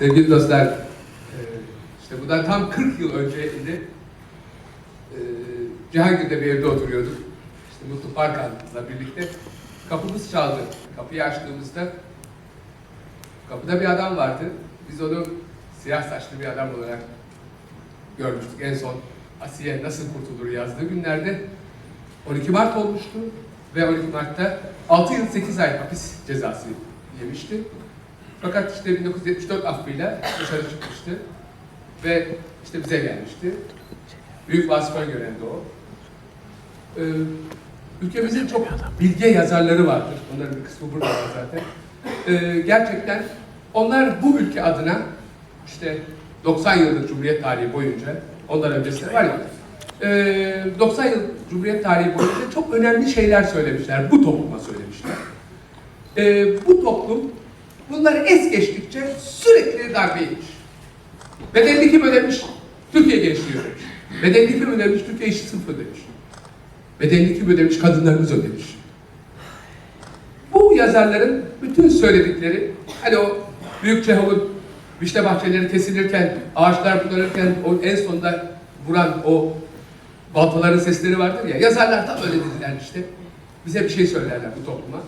Sevgili dostlar, e, işte bundan tam 40 yıl önceydi. E, Cihangir'de bir evde oturuyorduk. İşte Mutlu Parkan'la birlikte. Kapımız çaldı. Kapıyı açtığımızda kapıda bir adam vardı. Biz onu siyah saçlı bir adam olarak görmüştük. En son Asiye nasıl kurtulur yazdığı günlerde 12 Mart olmuştu ve 12 Mart'ta 6 yıl 8 ay hapis cezası yemişti. Fakat işte 1974 affıyla dışarı çıkmıştı ve işte bize gelmişti. Büyük Vasıf Öngören de o. Ee, ülkemizin çok bilge yazarları vardır. Onların bir kısmı burada var zaten. Ee, gerçekten onlar bu ülke adına işte 90 yıllık Cumhuriyet tarihi boyunca, ondan öncesi var ya, ee, 90 yıl Cumhuriyet tarihi boyunca çok önemli şeyler söylemişler. Bu topluma söylemişler. Ee, bu toplum bunları es geçtikçe sürekli darbe yemiş. Bedelli kim ödemiş? Türkiye gençliği ödemiş. Bedelli kim ödemiş? Türkiye işçi sınıfı ödemiş. Bedelli kim ödemiş? Kadınlarımız ödemiş. Bu yazarların bütün söyledikleri, hani o Büyük Çehov'un vişne bahçeleri kesilirken, ağaçlar budanırken o en sonunda vuran o baltaların sesleri vardır ya, yazarlar tam öyle dediler işte. Bize bir şey söylerler bu topluma.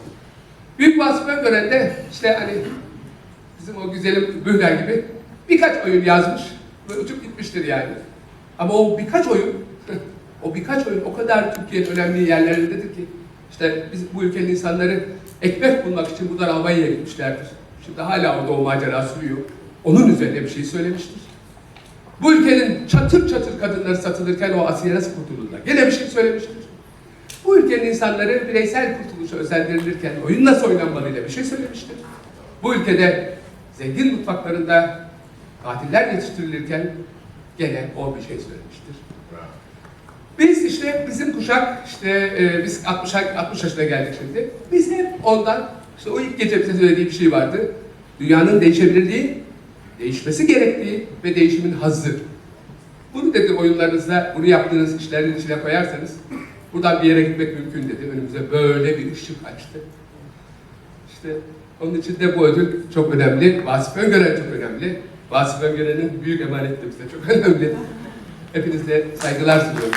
Büyük Vasıf Öngören de işte hani bizim o güzelim Bühler gibi birkaç oyun yazmış ve uçup gitmiştir yani. Ama o birkaç oyun, o birkaç oyun o kadar Türkiye'nin önemli yerlerindedir ki işte biz bu ülkenin insanları ekmek bulmak için buradan Almanya'ya gitmişlerdir. Şimdi hala orada o macera sürüyor. Onun üzerine bir şey söylemiştir. Bu ülkenin çatır çatır kadınları satılırken o Asiye nasıl kurtulurlar? Gene bir şey söylemiştir. Bu ülkenin insanları bireysel kurtuluşa özendirilirken oyun nasıl oynanmalıyla bir şey söylemiştir. Bu ülkede zengin mutfaklarında katiller yetiştirilirken gene o bir şey söylemiştir. Biz işte bizim kuşak işte e, biz 60 60 yaşına geldik şimdi. Biz hep ondan işte o ilk gece bize söylediği bir şey vardı. Dünyanın değişebilirliği, değişmesi gerektiği ve değişimin hazzı. Bunu dedi oyunlarınızda, bunu yaptığınız işlerin içine koyarsanız buradan bir yere gitmek mümkün dedi. Önümüze böyle bir ışık açtı. İşte onun için de bu ödül çok önemli. Vasıf Öngören çok önemli. Vasıf Öngören'in büyük emaneti bize çok önemli. Hepinize saygılar sunuyorum.